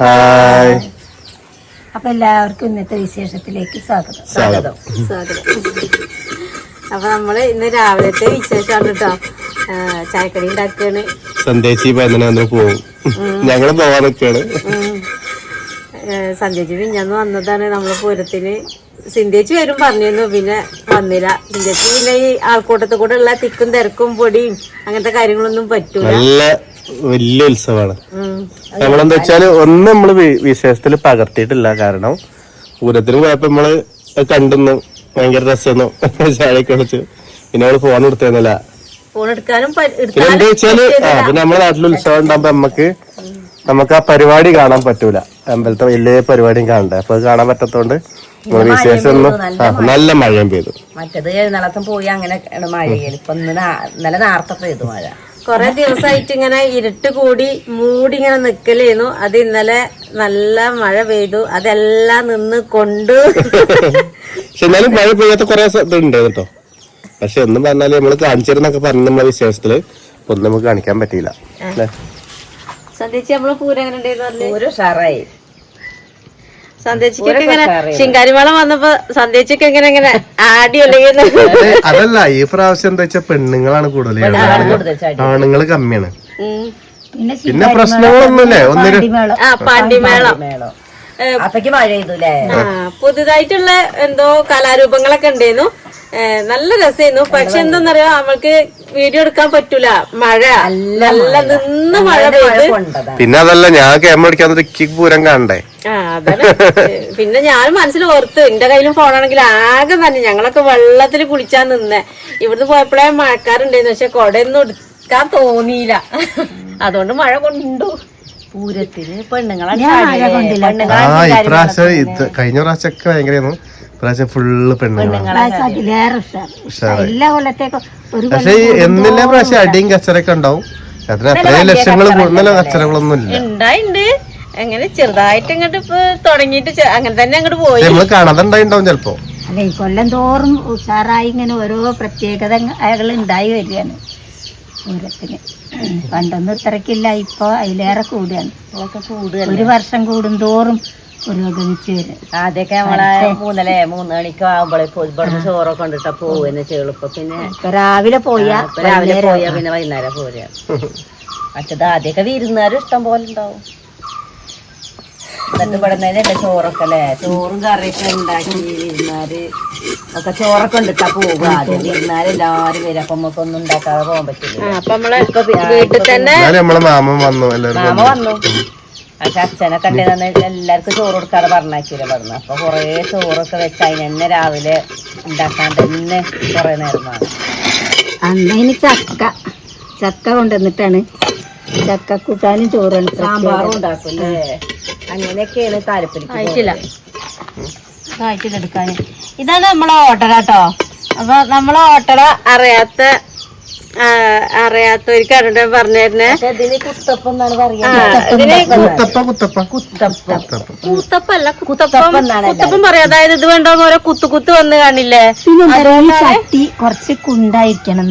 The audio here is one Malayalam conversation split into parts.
ഹായ് അപ്പൊ എല്ലാവർക്കും ഇന്നത്തെ വിശേഷത്തിലേക്ക് സ്വാഗതം. സ്വാഗതം. സ്വാഗതം. അപ്പൊ നമ്മൾ ഇന്ന് രാവിലത്തെ വിശേഷമാണ് കേട്ടോ ചായക്കടി ഉണ്ടാക്കുകയാണ് സന്ദേശി പതിനൊന്ന് പോവും. ഞങ്ങൾ പോവാൻ നിക്കാണ്. സന്ധ്യജി പിഞ്ഞന്ന് വന്നതാണ് നമ്മളെ പൂരത്തിന്. സിന്ധ്യച്ചി വരും പറഞ്ഞിരുന്നു പിന്നെ വന്നില്ല. സിന്ധ്യച്ചി പിന്നെ ഈ ആൾക്കൂട്ടത്തിൽ കൂടെ ഉള്ള തിക്കും തിരക്കും പൊടിയും അങ്ങനത്തെ കാര്യങ്ങളൊന്നും പറ്റൂല. നല്ല വലിയ ഉത്സവമാണ്. നമ്മളെന്താ വെച്ചാൽ ഒന്നും നമ്മൾ വിശേഷത്തിൽ പകർത്തിയിട്ടില്ല. കാരണം പൂരത്തിന് പോയപ്പോ നമ്മൾ കണ്ടെന്നു. ഭയങ്കര രസമെന്നു ചായയൊക്കെ വിളിച്ച് പിന്നെ നമ്മൾ ഫോൺ എടുത്തേന്നല്ല. ഫോൺ എടുക്കാനും പ- പിന്നെ എന്താ വെച്ചാൽ പിന്നെ നമ്മുടെ നാട്ടിൽ ഉത്സവം ഉണ്ടാകുമ്പോ നമ്മക്ക് നമുക്ക് ആ പരിപാടി കാണാൻ പറ്റൂല. അമ്പലത്തെ വലിയ പരിപാടിയും കാണണ്ട. അപ്പൊ അത് കാണാൻ പറ്റത്തോണ്ട് നമ്മൾ വിശേഷം നല്ല മഴയും പെയ്തു. മറ്റത് എഴുന്നള്ളത്തും പോയി അങ്ങനെ മഴയിൽ. ഇപ്പൊ നല്ല ഇന്നലെ നേരത്തെ പെയ്തു മഴ. കൊറേ ദിവസമായിട്ട് ഇങ്ങനെ ഇരുട്ട് കൂടി മൂടി ഇങ്ങനെ നിക്കലേന്നു. അത് ഇന്നലെ നല്ല മഴ പെയ്തു. അതെല്ലാം നിന്ന് കൊണ്ട്. പക്ഷെ എന്നാലും മഴ പെയ്യാത്ത കുറെ ഇതുണ്ട് കേട്ടോ. പക്ഷെ ഒന്നും പറഞ്ഞാൽ നമ്മൾ കാണിച്ചിരുന്നൊക്കെ പറഞ്ഞ നമ്മളെ വിശേഷത്തിൽ ഒന്നും നമുക്ക് കാണിക്കാൻ പറ്റിയില്ല. സന്ധിച്ച് നമ്മൾ പൂരം എങ്ങനെ ഒരു ഉഷാറായി. സന്ധ്യച്ചിക്കൊക്കെ ഇങ്ങനെ ശിങ്കാരിമേളം വന്നപ്പോ സന്ധ്യച്ചിക്ക് എങ്ങനെ ആടി അതല്ല ഈ പ്രാവശ്യം എന്താ വെച്ചാൽ പെണ്ണുങ്ങളാണ് കൂടുതൽ ആണുങ്ങൾ കമ്മിയാണ്. പിന്നെ പിന്നെ പ്രശ്നങ്ങളൊന്നുമില്ലേ ഒന്നിനും. ശിവമേളം ആ പാണ്ടിമേളം പുതുതായിട്ടുള്ള എന്തോ കലാരൂപങ്ങളൊക്കെ ഉണ്ടായിരുന്നു. നല്ല രസമായിരുന്നു പക്ഷെ എന്താന്നറിയോ അവൾക്ക് വീഡിയോ എടുക്കാൻ പറ്റൂല. മഴ. നല്ല നിന്ന് മഴ പെയ്ത്. പിന്നെ അതല്ല ഞാൻ ക്യാമറ അടിക്കാൻ കിക്ക് പൂരം കാണണ്ടേ? പിന്നെ ഞാൻ മനസ്സിൽ ഓർത്ത് എന്റെ കയ്യിലും ഫോണാണെങ്കിൽ ആകെ തന്നെ ഞങ്ങളൊക്കെ വെള്ളത്തിൽ കുളിച്ചാ നിന്നേ. ഇവിടുന്ന് പോയപ്പോഴേ മഴക്കാറുണ്ടായിരുന്നു പക്ഷെ കൊടയൊന്നും എടുക്കാൻ തോന്നിയില്ല. അതുകൊണ്ട് മഴ കൊണ്ടു. പൂരത്തിന് പെണ്ണുങ്ങളെ കഴിഞ്ഞ പ്രാവശ്യം ഭയങ്കരമായിരുന്നു ഇപ്രാവശ്യം ഫുള്ള് പെണ്ണുങ്ങളാണ്. പ്രാവശ്യം പക്ഷെ എന്നില്ല പ്രാവശ്യം അടിയും കച്ചറൊക്കെ ഉണ്ടാവും? അതിന് അത്രയും ലക്ഷങ്ങൾ കൂടുതലും കച്ചറകളൊന്നും ഇല്ല അങ്ങനെ എങ്ങനെ ചെറുതായിട്ട് ഇങ്ങോട്ട് ഇപ്പൊ തുടങ്ങിയിട്ട് അങ്ങനെ തന്നെ അങ്ങോട്ട് പോയി. നമ്മൾ കാണാതുണ്ടായിണ്ടാവും ചെലപ്പോ. അല്ല ഈ കൊല്ലം തോറും ഉഷാറായി ഇങ്ങനെ ഓരോ പ്രത്യേകതകൾ ഉണ്ടായി വരികയാണ്. പൂരത്തിന് പണ്ടൊന്നും ഇത്രക്കില്ല ഇപ്പൊ അതിലേറെ കൂടുകയാണ് ഒരു വർഷം പുരോഗമിച്ചു വരും ആദ്യമൊക്കെ നമ്മളെ മൂന്നല്ലേ മൂന്ന് മണിക്ക് ആകുമ്പോഴേ ഇവിടുന്ന് ചോറൊക്കെ കൊണ്ടിട്ട പോവുന്ന ചെളുപ്പം പിന്നെ രാവിലെ പോയാ രാവിലെ പോയാ പിന്നെ വൈകുന്നേരം പോരാ. മറ്റത് ആദ്യമൊക്കെ വിരുന്നാരും ഇഷ്ടം പോലെ ഉണ്ടാവും. എന്നിട്ട് ഇവിടെ നിന്നല്ലേ ചോറൊക്കെ അല്ലേ? ചോറും കറിയൊക്കെ ഉണ്ടാക്കി വിരുന്നാര് ഒക്കെ ചോറൊക്കെ ഉണ്ടിട്ടാ പോവുക. ആദ്യം വിരുന്നാര് എല്ലാവരും വരും. അപ്പൊ നമുക്കൊന്നും ഉണ്ടാക്കാതെ പോകാൻ പറ്റില്ല. ആ, അപ്പൊ വീട്ടിൽ തന്നെ എന്നാലും മാമൻ വന്നു എല്ലാവരും മാമ വന്നു. പക്ഷെ അച്ഛനെ കണ്ടേ എല്ലാവർക്കും ചോറ് കൊടുക്കാതെ പറഞ്ഞാക്കില്ല പറഞ്ഞു അപ്പൊ കൊറേ ചോറൊക്കെ വെച്ച് അതിനെന്നെ രാവിലെ ഉണ്ടാക്കാൻ തന്നെ കൊറേ നേരം അന്ന് അന്നതിന് ചക്ക ചക്ക കൊണ്ടുവന്നിട്ടാണ്. ചക്ക കൂട്ടാനും ചോറാണ് സാമ്പാറും ഉണ്ടാക്കും അങ്ങനെയൊക്കെയാണ് താല്പര്യം ആയിട്ടില്ല. ആയിട്ടില്ല ഇതാണ് നമ്മളെ ഓട്ടട കേട്ടോ. അപ്പൊ നമ്മളെ ഓട്ടട അറിയാത്ത ആ, അറിയാത്തവർക്ക് അറിയണ്ട പറഞ്ഞിരുന്നേ? പക്ഷെ ഇതിന് കുത്തപ്പം എന്നാണ് പറയാ ഇതിന് കുത്തപ്പ കുത്തപ്പ കുത്തപ്പം. കുത്തപ്പല്ല കുത്തപ്പം. കുത്തപ്പം പറയാം. അതായത് ഇത് വേണ്ടോന്ന് ഓരോ കുത്തു കുത്തു വന്ന് കാണില്ലേ? ചട്ടി കുറച്ച് കുണ്ടായിരിക്കണം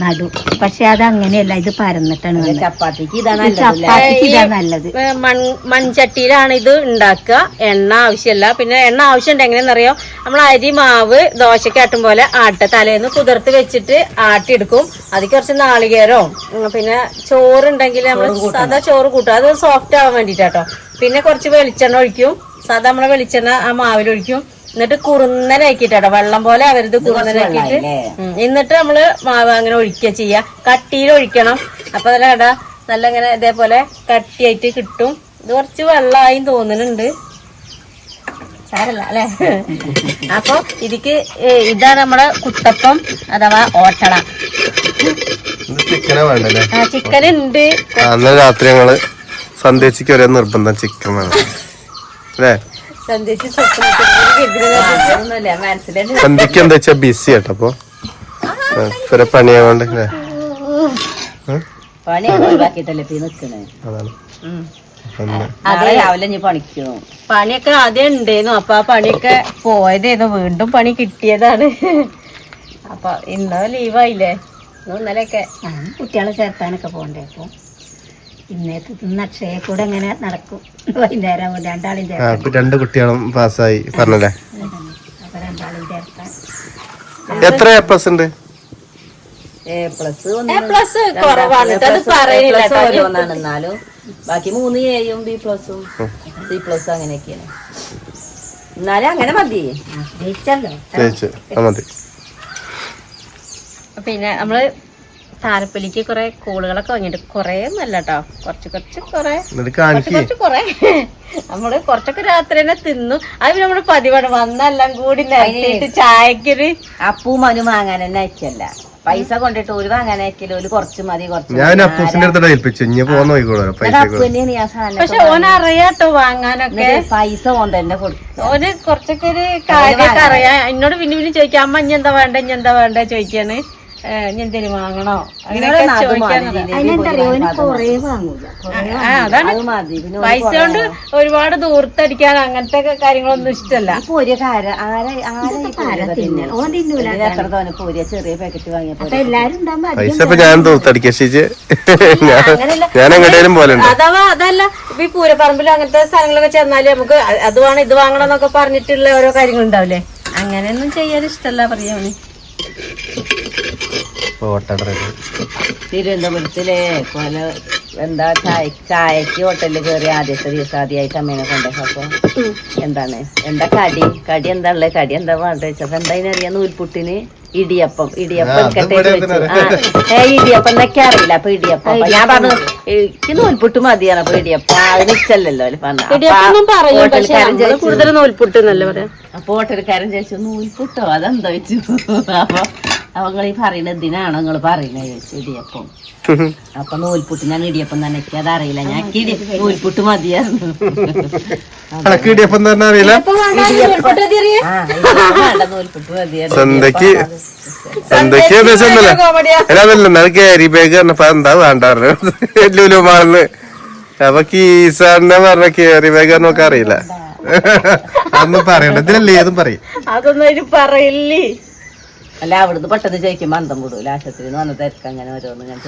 നടു- പക്ഷെ അത് അങ്ങനെയല്ല ഇത് പരന്നിട്ടാണ്. ചപ്പാത്തിക്ക് ഇതാണ് ചപ്പാത്തിക്ക് ഇതാ നല്ലത്. മൺ മൺചട്ടിയിലാണ് ഇത് ഉണ്ടാക്കുക. എണ്ണ ആവശ്യമില്ല. പിന്നെ എണ്ണ ആവശ്യമുണ്ട് എങ്ങനെയാണെന്നറിയോ? നമ്മൾ അരി മാവ് ദോശക്കാട്ടും പോലെ ആട്ട തലേന്ന് കുതിർത്ത് വെച്ചിട്ട് ആട്ടിയെടുക്കും. അതിൽ കുറച്ച് നാളികേരവും പിന്നെ ചോറുണ്ടെങ്കിൽ നമ്മൾ സാധാ ചോറ് കൂട്ടും. അത് സോഫ്റ്റ് ആവാൻ വേണ്ടിട്ടാട്ടോ. പിന്നെ കുറച്ച് വെളിച്ചെണ്ണ ഒഴിക്കും. സാധാ നമ്മളെ വെളിച്ചെണ്ണ ആ മാവിലൊഴിക്കും എന്നിട്ട് കുറുന്നനാക്കിട്ടോ വെള്ളം പോലെ അവരത് കുറുന്നനാക്കിട്ട്. എന്നിട്ട് നമ്മൾ മാവ് അങ്ങനെ ഒഴിക്കുക ചെയ്യാ കട്ടിയിൽ ഒഴിക്കണം. അപ്പൊ അതിലെ കട നല്ല ഇങ്ങനെ ഇതേപോലെ കട്ടിയായിട്ട് കിട്ടും. ഇത് കുറച്ച് വെള്ളമായി തോന്നുന്നുണ്ട്. സാരല്ല അല്ലേ? അപ്പൊ ഇതിക്ക് ഇതാ നമ്മുടെ കുട്ടപ്പം അഥവാ ഓട്ടട. ഇത് ചിക്കനെ വേണ്ടല്ലേ? ചിക്കൻ ഉണ്ട് അന്ന് രാത്രി ഞങ്ങൾ സന്ദേശിക്ക് ഒരേ നിർബന്ധം ചിക്കൻ വേണം. അല്ലേ? സന്ധ്യക്ക് എന്താ വെച്ചാ ബിസി ആട്ടോ അപ്പൊ. ഇവരെ പണിയാകൊണ്ട് അല്ലേ? പണി ഒഴിവാക്കിയിട്ടല്ലേ ഇപ്പൊ നിക്കണേ? അതാണ്. നാളെ രാവിലെ ഇനി പണിക്കണു? പണിയൊക്കെ ആദ്യം ഉണ്ടായിരുന്നു അപ്പൊ ആ പണിയൊക്കെ പോയതായിരുന്നു വീണ്ടും പണി കിട്ടിയതാണ്. അപ്പൊ ഇന്നോ ലീവായില്ലേ ഇന്നും ഇന്നലെയൊക്കെ. കുട്ടികളെ ചേർത്താനൊക്കെ പോകണ്ടേ അപ്പൊ? ഇന്നേക്ക് തിന്ന് അക്ഷയ കൂടെ അങ്ങനെ നടക്കും? വൈകുന്നേരം ആവുമ്പോൾ രണ്ടാളും ആ ചേർക്കാം രണ്ട് കുട്ടികളും പാസ്സായി. പറഞ്ഞല്ലേ? അപ്പൊ രണ്ടാളും ചേർക്കാം എത്ര എ പ്ലസ് ഉണ്ട് എ പ്ലസ് കുറവാണ്. അത് എന്നാലും ബാക്കി മൂന്ന് എയും ബി പ്ലസും സി പ്ലസും അങ്ങനെയൊക്കെയാണ്. എന്നാലും അങ്ങനെ മതി. മതി. പിന്നെ നമ്മൾ താരപ്പള്ളിക്ക് കുറെ കൂളുകളൊക്കെ വാങ്ങിയിട്ട് കൊറേ നല്ല കേട്ടോ കുറച്ച് കുറച്ച് കൊറേ. കൊറച്ച് കൊറേ. നമ്മൾ കുറച്ചൊക്കെ രാത്രി തന്നെ തിന്നു. അത് പിന്നെ നമ്മൾ പതിവാണ്. വന്നെല്ലാം കൂടി നിരത്തിയിട്ട് ചായക്കൊരു അപ്പൂ മനു വാങ്ങാൻ തന്നെ അയക്കല്ല. പൈസ കൊണ്ടിട്ട് ഒരു വാങ്ങാൻ അയക്കൽ ഒരു കുറച്ച് മതി കുറച്ച് ഞാൻ അപ്പൂസിന്റെ അടുത്ത് ഏൽപ്പിച്ചു ഇനി പോന്ന് നോക്കിക്കോളൂ പക്ഷെ ഓൻ അറിയാട്ടോ വാങ്ങാനൊക്കെ. പൈസ ഓൻ തന്നെ കൊടുക്കും ഓന് കുറച്ചൊക്കെ ഒരു കാര്യമൊക്കെ അറിയാം. എന്നോട് പിന്നെ പിന്നെ ചോദിക്കാം അമ്മ ഇനി എന്താ വേണ്ട ഇനി എന്താ വേണ്ട? ചോദിക്കാണ്. ഇനി എന്തേലും വാങ്ങണോ? അതാണ് പൈസ കൊണ്ട് ഒരുപാട് ദൂരത്തടിക്കാൻ അങ്ങനത്തെ കാര്യങ്ങളൊന്നും ഇഷ്ടല്ല. ചെറിയ പാക്കറ്റ് വാങ്ങിയപ്പോ ഞാൻ ഞാൻ എങ്ങോട്ടേലും അഥവാ അതല്ല ഇപ്പൊ ഈ പൂരപ്പറമ്പിലും അങ്ങനത്തെ സ്ഥലങ്ങളൊക്കെ ചെന്നാൽ നമുക്ക് അത് വേണം ഇത് വാങ്ങണം എന്നൊക്കെ പറഞ്ഞിട്ടുള്ള ഓരോ കാര്യങ്ങളുണ്ടാവില്ലേ? അങ്ങനെയൊന്നും ചെയ്യാൻ ഇഷ്ടല്ല പറയാന് ഓട്ടട തിരുവനന്തപുരത്തിലെ കൊല എന്താ ചായ ചായക്ക് ഹോട്ടലിൽ കയറി ആദ്യത്തെ ദിവസം ആദ്യമായിട്ട് അമ്മേനെ കൊണ്ടുപോയപ്പോ എന്താണ്? എന്താ കടി? കടി എന്താ ഉള്ളത് കടി എന്താ വേണ്ട വെച്ചപ്പോ എന്താ അതിനറിയാം നൂൽപുട്ടിന് ഇടിയപ്പം. ഇടിയപ്പം എടുക്കട്ടെ ഏ ഇടിയപ്പം എന്നൊക്കെ അറിയില്ല. അപ്പൊ ഇടിയപ്പം. ഞാൻ പറഞ്ഞു എനിക്ക് നൂൽപുട്ട് മതിയാണ്. അപ്പൊ ഇടിയപ്പം അതിന് അവർ പറഞ്ഞു. കൂടുതൽ നൂൽപുട്ട് എന്നല്ലേ പറയാ. അപ്പൊ ഹോട്ടൽക്കാരൻ ചോദിച്ചു നൂൽപുട്ടോ? അതെന്താ വെച്ചു അപ്പൊ അപ്പൊ നിങ്ങൾ ഈ പറയുന്നത് എന്തിനാണോ നിങ്ങൾ പറയുന്നത് ചോദിച്ചു ഇടിയപ്പം. അപ്പൊ നൂൽപുട്ട് ഞാൻ ഇടിയപ്പം തന്നെ എനിക്ക് അതറിയില്ല ഞാൻ നൂൽപുട്ട് മതിയായിരുന്നു. ഇടിയപ്പം തന്നെ അറിയില്ല. ആ, ഇടിയപ്പം വേണ്ട, നൂൽപുട്ട് മതിയായിരുന്നു. സന്ധ്യക്ക് സന്ധ്യക്ക് ഉദ്ദേശമൊന്നുമില്ല അതല്ല എന്നാലും ക്യാരി ബാഗ് പറഞ്ഞപ്പോ എന്താ വേണ്ട പറഞ്ഞു. ലുലു മാളിൽ അപ്പൊ കീസാറിനെ പറഞ്ഞ ക്യാരി ബാഗ് നോക്കാൻ അറിയില്ല. അതൊന്നും പറയണ്ട. ഇതിലല്ലേ ഏതും പറയും. അതൊന്നും അതിന് പറയില്ലേ? അല്ല അവിടുന്ന് പെട്ടെന്ന് ചോദിക്കുമ്പോ അന്തം കൂടുതൽ ആശുപത്രി എന്ന് പറഞ്ഞ തിരക്ക് അങ്ങനെ ഓരോന്ന് ഞാൻ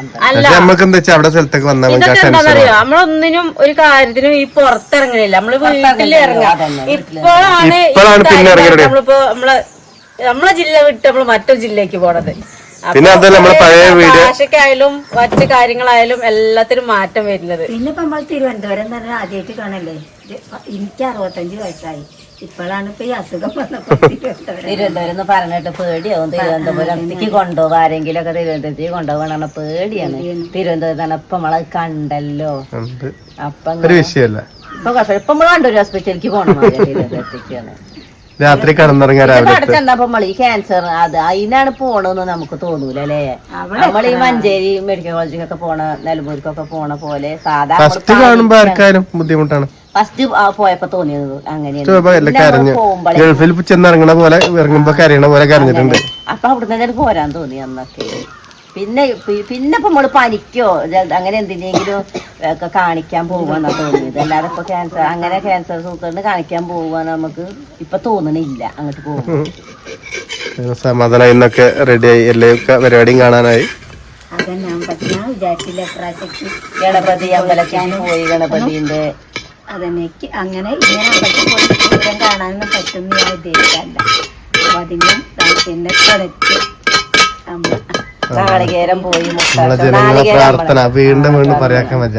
അന്തം അല്ല പക്ഷെ നമുക്ക് എന്താ വെച്ചാ അവിടെ സ്ഥലത്തേക്ക് വന്നാൽ ഇതൊക്കെ എന്താണെന്നറിയോ നമ്മളൊന്നിനും ഒരു കാര്യത്തിനും ഈ പുറത്തിറങ്ങണില്ല നമ്മൾ വീട്ടിൽ ഇറങ്ങാം അതന്നെ, ഇപ്പോഴാണ് ഈ ഇപ്പോഴാണ് പിന്നെ കാര്യങ്ങളൊക്കെ ഇറങ്ങണത്. നമ്മളിപ്പോ നമ്മളെ നമ്മളെ ജില്ല വിട്ട് നമ്മൾ മറ്റൊരു ജില്ലക്ക് പോണത്. അപ്പൊ പിന്നെ അതല്ല നമ്മളെ പഴയ വീട്. ഭാഷക്കായാലും മറ്റു കാര്യങ്ങളായാലും എല്ലാത്തിനും മാറ്റം വരുന്നത്. പിന്നെ ഇപ്പൊ നമ്മൾ തിരുവനന്തപുരം എന്ന് പറഞ്ഞാൽ ആദ്യമായിട്ട് കാണല്ലേ? ഇത് എനിക്ക് അറുപത്തഞ്ച് വയസ്സായി. ഇപ്പോഴാണ് ഇപ്പൊ ഈ അസുഖം വന്നപ്പോ തിരുവനന്തപുരം പറഞ്ഞിട്ട് പേടിയാവും. തിരുവനന്തപുരത്തേക്ക് കൊണ്ടുപോകും ആരെങ്കിലും ഒക്കെ തിരുവനന്തപുരത്തേക്ക് കൊണ്ടുപോകണം പേടിയാണ്. തിരുവനന്തപുരത്താണ് ഇപ്പൊ നമ്മളെ കണ്ടല്ലോ. അപ്പൊ ഇപ്പൊ ഇപ്പൊ നമ്മൾ കണ്ടൊരു ഹോസ്പിറ്റലിലേക്ക് പോകണം തിരുവനന്തപുരത്തേക്കാണ്. രാത്രി കടന്നിറങ്ങിയ രാവിലെ ക്യാൻസർ അത് അതിനാണ് പോണെന്ന് നമുക്ക് തോന്നൂല അല്ലേ? നമ്മൾ ഈ മഞ്ചേരി മെഡിക്കൽ കോളേജിലൊക്കെ പോണ നിലമ്പൂർക്കൊക്കെ പോണ പോലെ സാധാരണ ഫസ്റ്റ് കാണുമ്പോ ആർക്കാരും ബുദ്ധിമുട്ടാണ്. ഫസ്റ്റ് പോയപ്പോ തോന്നിയത് അങ്ങനെ ഗൾഫിൽ ചെന്നിറങ്ങണ പോലെ ഇറങ്ങുമ്പോ കരയണ പോലെ കരഞ്ഞിട്ടുണ്ട്. അപ്പൊ അവിടുന്ന് തന്നെ പോരാൻ തോന്നി അന്നൊക്കെ. പിന്നെ പിന്നെ ഇപ്പൊ നമ്മൾ പനിക്കോ അങ്ങനെ എന്തിനെങ്കിലും ഒക്കെ കാണിക്കാൻ പോവാന്നാ തോന്നിയത്. അല്ലാതെ ഇപ്പൊ ക്യാൻസർ അങ്ങനെ ക്യാൻസർ സൂക്കറിന് കാണിക്കാൻ പോവാന്ന് നമുക്ക് ഇപ്പൊ തോന്നണില്ല അങ്ങോട്ട് പോകും സമാധാനം ഇന്നൊക്കെ റെഡിയായി എല്ലാ പരിപാടിയും കാണാനായി. അതന്നെ ഞാൻ വിചാരിച്ചില്ല ഗണപതി അമ്പലത്തിൽ പോയി ഗണപതിന്റെ അതന്നെ എനിക്ക് അങ്ങനെ ഇങ്ങനെ അമ്പലത്തിൽ പോയി പൂരം കാണാനൊന്നും പറ്റുന്ന ഞാൻ ഉദ്ദേശിച്ചല്ല അപ്പൊ അതിന് കളിച്ച് നാളികേരം പോയി ജനങ്ങളെ പ്രാർത്ഥന വീണ്ടും വീണ്ടും പറയാക്കാൻ പറ്റ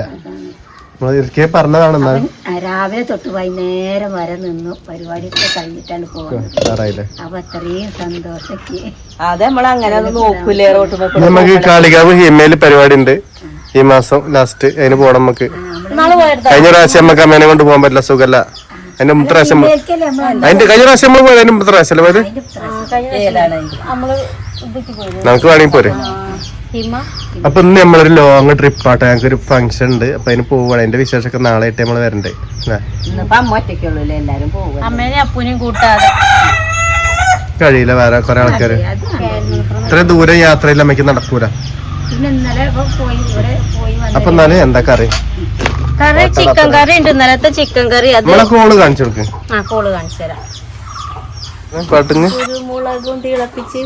നമ്മൾ ഇരിക്കെ പറഞ്ഞതാണ് രാവിലെ തൊട്ട് വൈകുന്നേരം വരെ നിന്നു പരിപാടിയൊക്കെ കഴിഞ്ഞിട്ടാണ് പോകുന്നത്. അപ്പൊ അത്രയും സന്തോഷക്ക് അത് നമ്മൾ അങ്ങനെ ഒന്നും നോക്കൂലേ റോട്ട് നമുക്ക് കാളികാവ് ഹിമയിൽ പരിപാടി ഉണ്ട് ഈ മാസം ലാസ്റ്റ് അതിന് പോണം നമുക്ക്. കഴിഞ്ഞ പ്രാവശ്യം നമുക്ക് അമ്മേനെ കൊണ്ട് പോകാൻ പറ്റില്ല സുഖല്ല. അതിന്റെ പ്രാവശ്യം നമ്മൾ അതിന്റെ കഴിഞ്ഞ പ്രാവശ്യം നമ്മൾ പോയത് അതിന്റെ പ്രാവശ്യം അല്ലേ പോയത്? നമുക്ക് വേണമെങ്കിൽ പോരെ. അപ്പൊ ഇന്ന് നമ്മളൊരു ലോങ് ട്രിപ്പ് ആട്ടെ. ഞങ്ങൾക്ക് ഒരു ഫംഗ്ഷൻ ഉണ്ട്. അപ്പൊ അതിന് പോവാണ്. അതിന്റെ വിശേഷമൊക്കെ നാളെ ആയിട്ട് നമ്മൾ വരണ്ടേ. കഴിയില്ല വേറെ കൊറേ ആൾക്കാര്. ഇത്രയും ദൂരം യാത്രയിൽ അമ്മയ്ക്ക് നടക്കൂല. പിന്നെ ഇന്നലെ പോയി ഇവിടെ പോയി അപ്പൊ എന്നാലും എന്താ കറി? കറി ചിക്കൻ കറി ഉണ്ട്. ഇന്നലത്തെ ചിക്കൻ കറി അത്. നമ്മളെ കോൾ കാണിച്ചു കൊടുക്ക്. ആ കോൾ കാണിച്ചു തരാം. പാട്ടിന്? കുരുമുളകും തിളപ്പിച്ച്.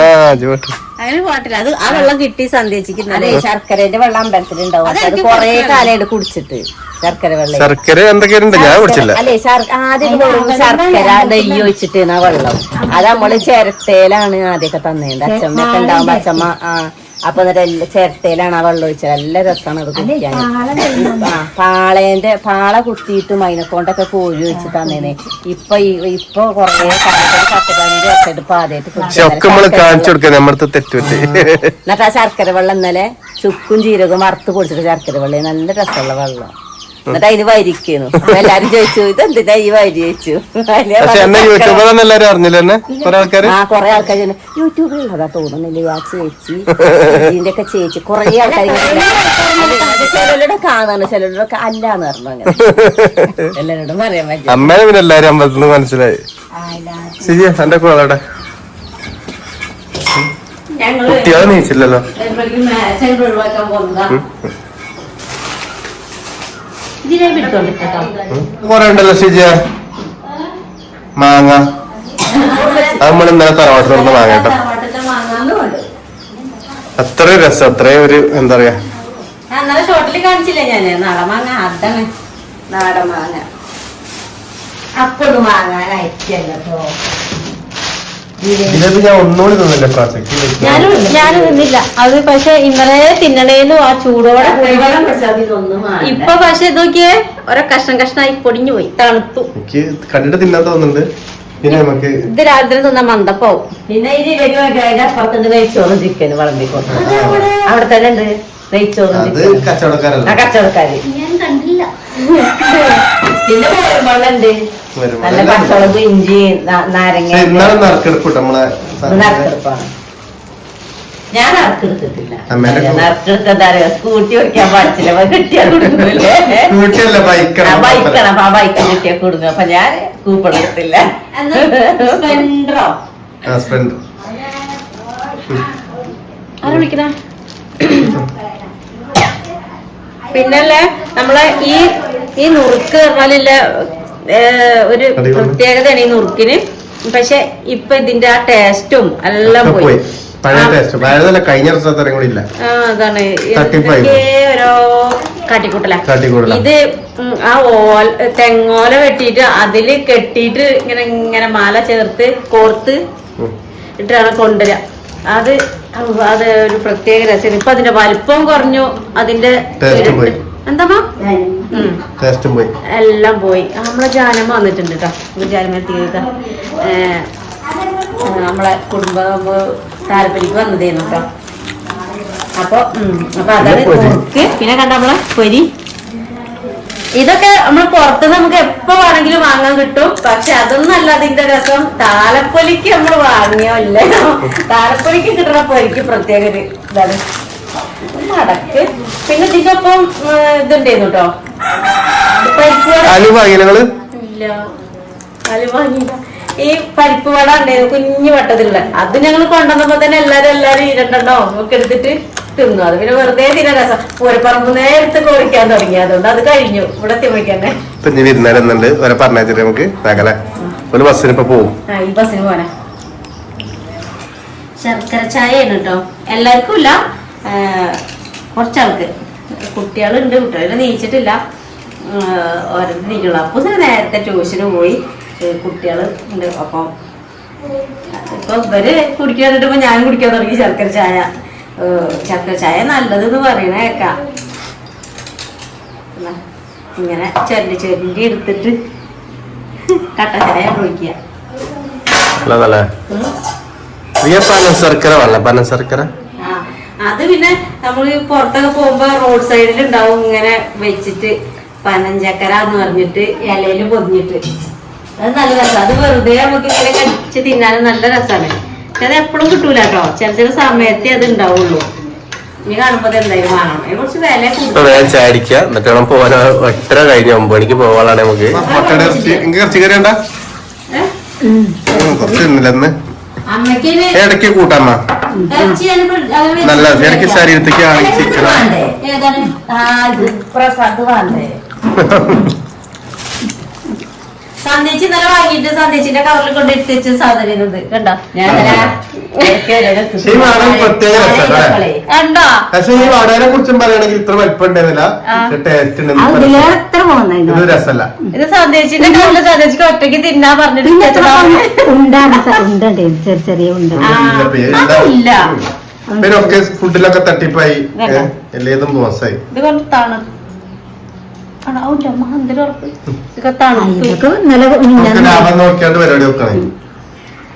ആ ജോട്ട് അങ്ങനെ പാട്ടില്ല. അത് ആ വെള്ളം കിട്ടി സന്ധ്യച്ചിരിക്കുന്നത് അതെ ശർക്കരന്റെ വെള്ളം അമ്പലത്തിലുണ്ടാവും. അത് കൊറേ കാലമായിട്ട് കുടിച്ചിട്ട് ശർക്കര വെള്ളം. ശർക്കര എന്തൊക്കെയുണ്ട്? ഞാൻ കുടിച്ചില്ല. അല്ലേ ആദ്യം ശർക്കര നെയ്യ് ഒഴിച്ചിട്ട് ആ വെള്ളം. അത് നമ്മൾ ചിരട്ടയിലാണ് ആദ്യമൊക്കെ തന്നേണ്ട് ഉണ്ടാവുമ്പോ അച്ഛമ്മ ആ അപ്പൊ എന്നിട്ട് എല്ലാ ചിരട്ടയിലാണ് ആ വെള്ളം ഒഴിച്ചത്. നല്ല രസമാണ് അത് കുടിക്കാൻ. ആ പാളേന്റെ പാള കുത്തിയിട്ട് മൈനക്കോണ്ടൊക്കെ കോഴി വെച്ച് തന്നേനെ. ഇപ്പൊ ഇപ്പൊ കൊറേ കാലത്ത് പത്ത് പതിനഞ്ച് വർഷമായിട്ട് ഇപ്പൊ ആദ്യമായിട്ട് എന്നിട്ട് ആ ശർക്കര വെള്ളം ഇന്നലെ ചുക്കും ജീരകവും വറുത്ത് പൊടിച്ചിട്ട് ശർക്കര വെള്ളം. നല്ല രസമുള്ള വെള്ളം. എന്നിട്ട് അതിന് വരിക്കുന്നു എല്ലാരും ചോദിച്ചു ഇതെന്തിനാ ഈ വരി ചോദിച്ചു ആ കൊറേ ആൾക്കാർ യൂട്യൂബിലുള്ളതാ തോന്നുന്നില്ല? ആ ചേച്ചി ഇതിന്റെ ഒക്കെ ചേച്ചി കൊറേ ആൾക്കാർ ചിലരുടെ കാണാണ് ചിലരുടെ അല്ലാന്ന് പറഞ്ഞു അങ്ങനെ. എല്ലാരോടും പറയാൻ പറ്റും അമ്മേനെ പിന്നെ എല്ലാരും അമ്പലത്തിൽ നിന്ന് മനസ്സിലായി ശരിയാ എന്റെ കൂടെ ഞങ്ങൾ കുട്ടികളെ നീച്ചില്ലല്ലോ. അങ്ങോട്ട് ഇതിനെ പിടിച്ചോണ്ടിട്ടോ കൊറേ ഉണ്ടല്ലോ മാങ്ങ. നമ്മൾ ഇന്നലെ തറവാട്ടിൽ മാങ്ങ കേട്ടോ. അത്രയും രസം അത്രയും ഒരു എന്താ പറയാ? ഞാൻ ഇന്നലെ ഷോട്ടിൽ കാണിച്ചില്ലേ ഞാൻ? നാളെ മാങ്ങ അതാണ്. നാടൻ മാങ്ങ. അപ്പോഴും വാങ്ങാനായിട്ടല്ലോ ഇതിനകത്ത് ഞാൻ ഒന്നുകൂടി തോന്നില്ല പ്രാർത്ഥിക്ക് ഞാനും ഞാനും നിന്നില്ല. അത് പക്ഷെ ഇന്നലെ തിന്നണേന്ന് ആ ചൂടോടെ ഒന്നും ഇപ്പൊ പക്ഷെ ഇത് നോക്കിയേ ഓരോ കഷ്ണം കഷ്ണമായി പൊടിഞ്ഞു പോയി തണുത്തു. എനിക്ക് കണ്ടിട്ട് തിന്നാൻ തോന്നുന്നുണ്ട്. പിന്നെ നമുക്ക് ഇത് രാത്രി തിന്നാ മന്ദപ്പാവും. പിന്നെ ഈ ജിലേബി അതിന്റെ അപ്പുറത്തുണ്ട് നെയ്ച്ചോറും ചിക്കനും വിളമ്പിക്കൊണ്ട് അവിടെ തന്നെ ഉണ്ട് നെയ്ച്ചോറും അത് ചിക്കനും ആ കച്ചവടക്കാരല്ല? കച്ചവടക്കാര്. ഞാൻ കണ്ടില്ല. പിന്നെ വെള്ളമുണ്ട് വരുമ്പോ നല്ല ഇഞ്ചി നാരങ്ങ. നമ്മളെ ഞാൻ നറുക്കെടുത്തിട്ടില്ല. അമ്മേന്റെ കൂ- നറുക്കെടുത്ത് എന്താ പറയാ സ്കൂട്ടി ഓടിക്കാൻ പഠിച്ചില്ല അപ്പൊ കിട്ടിയാൽ കൊടുക്കൂലേ? സ്കൂട്ടിയല്ല ആ ബൈക്കാണ് ബൈക്കാണ്. അപ്പൊ ആ ബൈക്ക് കിട്ടിയാൽ കൊടുക്കും. അപ്പൊ ഞാൻ കൂപ്പൺ എടുത്തില്ല. സ്പെൻഡറോ ഹസ്ബൻഡ് ആരാ വിളിക്കണ? പിന്നല്ലേ നമ്മളെ ഈ ഈ നുറുക്ക് പറഞ്ഞാലില്ല ഒരു. പ്രത്യേകതയാണ് ഈ നുറുക്കിന്. പക്ഷെ ഇപ്പൊ ഇതിന്റെ ആ ടേസ്റ്റും എല്ലാം പോയി. പഴയ ടേസ്റ്റ്. പഴയതല്ല കഴിഞ്ഞ വർഷത്തെ കൂടി ഇല്ല. ആ, അതാണ്. ഓരോ കാട്ടിക്കൂട്ടല. ഇത് ആ ഓല തെങ്ങോല വെട്ടിട്ട് അതിൽ കെട്ടിട്ട് ഇങ്ങനെ ഇങ്ങനെ മാല ചേർത്ത് കോർത്ത്. ഇട്ടാണ് കൊണ്ടുവരിക അത് അതെ ഒരു പ്രത്യേക രസം ഇപ്പൊ അതിന്റെ വലിപ്പം കുറഞ്ഞു. അതിന്റെ. എന്താ ടേസ്റ്റും പോയി. എല്ലാം പോയി. നമ്മളെ ജാനമ്മ വന്നിട്ടുണ്ട് കേട്ടോ ജാനമ്മ തീർത്ത നമ്മളെ കുടുംബ താല്പര്യക്ക് വന്നതേന്നു കേട്ടോ അപ്പൊ ഉം, അപ്പൊ അതാണ് പിന്നെ കണ്ട നമ്മളെ പൊരി. ഇതൊക്കെ നമ്മൾ പുറത്ത് നമുക്ക് എപ്പോ വേണമെങ്കിലും വാങ്ങാൻ കിട്ടും. പക്ഷെ അതൊന്നും അല്ല അതിന്റെ രസം താലപ്പൊലിക്ക് നമ്മൾ വാങ്ങിയോ വാങ്ങിയല്ലേ താലപ്പൊലിക്ക് കിട്ടണ പൊരിക്ക് പ്രത്യേക ഒരു ഇതാണ്. മടക്ക്. പിന്നെ ഇതിന്റെ ഒപ്പം ഇതുണ്ടായിരുന്നു കേട്ടോ പരിപ്പ് വട. അലു ഈ പരിപ്പ് വട ഉണ്ടായിരുന്നു കുഞ്ഞു വട്ടത്തിലുള്ള. അത് ഞങ്ങൾ കൊണ്ടുവന്നപ്പോ തന്നെ എല്ലാരും എല്ലാരും ഇരണ്ടെണ്ണോ ഒക്കെ എടുത്തിട്ട് തിന്നു. അത് പിന്നെ വെറുതെ തിന്നാൻ രസം. പൂരപ്പറമ്പ് നേരത്തെ കോഴിക്കാൻ തുടങ്ങി. അതുകൊണ്ട് അത് കഴിഞ്ഞു. ഇവിടെ തിമിക്കന്നെ ഇപ്പൊ ഇനി വിരുന്നാരുന്നുണ്ട് വരെ പറഞ്ഞാൽ നമുക്ക്? നഗല ഒരു ബസ്സിന് ഇപ്പൊ പോകും ആ ഈ ബസ്സിന് പോനെ ശർക്കര ചായയാണ് കേട്ടോ എല്ലാവർക്കും ഇല്ല. കുറച്ചാൾക്ക്. കുട്ടികളുണ്ട്. കുട്ടികളെ നീച്ചിട്ടില്ല. ഓരോ നീക്കുള്ളൂ അപ്പൊ നേരത്തെ ട്യൂഷന് പോയി. കുട്ടികൾ ഉണ്ട്. അപ്പം ഇപ്പൊ ഇവർ കുടിക്കാൻ ഇട്ടപ്പോ ഞാൻ കുടിക്കാൻ തുടങ്ങി. ശർക്കര ചായ ശർക്കര ചായ നല്ലതെന്ന് പറയണ കേക്കാം. ഇങ്ങനെ ചെല്ലി ചെല്ലി എടുത്തിട്ട് കട്ട ചായ കുടിക്കുക. ശർക്കര ശർക്കര? അത് പിന്നെ നമ്മൾ പുറത്തൊക്കെ പോകുമ്പോ റോഡ് സൈഡിൽ ഉണ്ടാവും ഇങ്ങനെ വെച്ചിട്ട് പനഞ്ചക്കര എന്ന് പറഞ്ഞിട്ട് ഇലയിൽ പൊതിഞ്ഞിട്ട്. അത് നല്ല രസം. അത് വെറുതെ നമുക്ക് ഇങ്ങനെ കടിച്ച് തിന്നാനും നല്ല രസമാണ് പക്ഷെ അത് എപ്പോഴും കിട്ടൂല കേട്ടോ ചില ചില സമയത്തേ അത് ഉണ്ടാവുള്ളൂ. ഇനി കാണുമ്പോ അത് എന്തായാലും വാങ്ങണം. അതിനെ കുറിച്ച് വില ഇപ്പൊ കൂടുതൽ വേഗം ചാടിക്കുക എന്നിട്ട് വേണം പോകാൻ. എത്ര കഴിഞ്ഞ ഒമ്പത് മണിക്ക് പോകാനാണ് നമുക്ക്. മുട്ടയുടെ ഇറച്ചി എനിക്ക് ഇറച്ചി കറി കുറച്ച് തിന്നില്ലെന്ന് അമ്മയ്ക്ക് ഇടയ്ക്ക് കൂട്ടാമ്മ. ഇറച്ചി ഞാൻ ഇവിടെ അങ്ങനെ നല്ല ഇടയ്ക്ക് ശരീരത്തേക്ക് ആണെങ്കിൽ ചിക്കൻ ഏതാണ്? ആ ഇത് പ്രസാദ് വേണ്ടേ? സന്ദേശി ഇന്നലെ വാങ്ങിയിട്ട് സന്ദേശിന്റെ കവറിൽ കൊണ്ട് എടുത്ത് സാധനത് സാധനം കണ്ടോ? കണ്ടോ? പക്ഷെ ഈ വാടകനെ കുറിച്ചും പറയുകയാണെങ്കിൽ ഇത്ര വലിപ്പം ഉണ്ടായിരുന്നില്ല ടേസ്റ്റ് അത് ഉണ്ടെന്ന് ഇതിലേറെ എത്ര പോകുന്നു ഇത് രസമല്ല. ഇത് കവറിൽ സന്ദേശിക്ക് ഒറ്റയ്ക്ക് തിന്നാ പറഞ്ഞിട്ട് ചെറിയ ചെറിയ പിന്നെ ഒക്കെ ഫുഡിലൊക്കെ തട്ടിപ്പായി. എല്ലാതും മോശമായി. ഇത് കൊണ്ട് തണുപ്പ് ഇതൊക്കെ ഇന്നലെ നമുക്ക് മിനിഞ്ഞാന്ന് ലാഭം നോക്കിയാണ്ട് പരിപാടി വെക്കണേ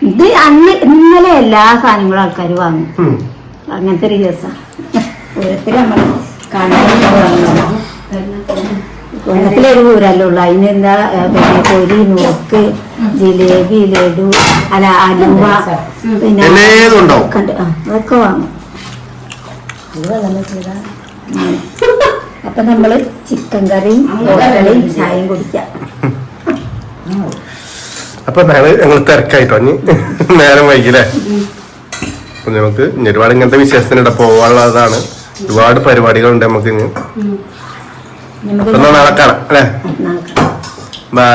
ഇത് അന്ന് ഇന്നലെ എല്ലാ സാധനങ്ങളും ആൾക്കാർ വാങ്ങും. അങ്ങനത്തെ ഒരു ദിവസം. ഓരോരുത്തർ നമ്മൾ കൊല്ലത്തിലൊരു പൂരല്ലേ ഉള്ളു. അതിന് എന്താ പിന്നെ പൊരി നോക്ക് ജിലേബി ലഡു അല്ല അലുവ പിന്നെ അതൊക്കെ വാങ്ങും. അപ്പൊ നമ്മൾ ചിക്കൻ കറിയും കോഴിയും ചായയും കുടിക്കാം. അപ്പൊ നാളെ ഞങ്ങൾ തിരക്കായിട്ടോ? ഇനി നേരം വൈകില്ലേ? അപ്പൊ നമുക്ക് ഇനി ഒരുപാട് ഇങ്ങനത്തെ വിശേഷത്തിനിടെ പോവാനുള്ളതാണ്. ഒരുപാട് പരിപാടികളുണ്ട് നമുക്ക് ഇനി. നാളെ കാണാം അല്ലേ? ബൈ